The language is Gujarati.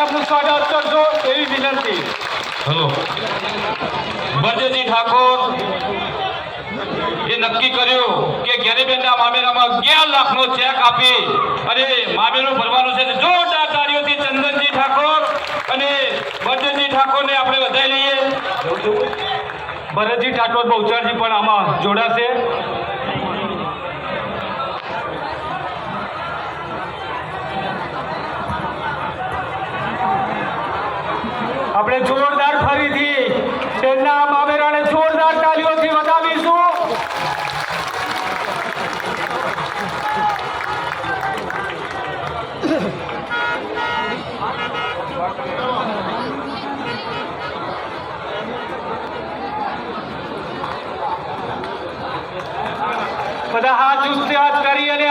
એમનું સ્વાગત કરજો એવી વિનંતી. હલો. બળદેવજી ઠાકોર એ નક્કી કર્યું કે ગેરીબેનના મામેરામાં અગિયાર લાખનો ચેક આપી અને મામેરું ભરવાનું છે. જોરદાર તાળીઓથી ચંદનજી ઠાકોર અને બળદેવજી ઠાકોરને આપણે વધાઈ લઈએ. ભરતજી ઠાકોર બહુચારજી પણ આમાં જોડાશે. આપણે જોરદાર ફરીથી તેમના મામેરાને જોરદાર તાલીઓથી વધાવીશું. બધા હાથ ઉત્સાહ કરી અને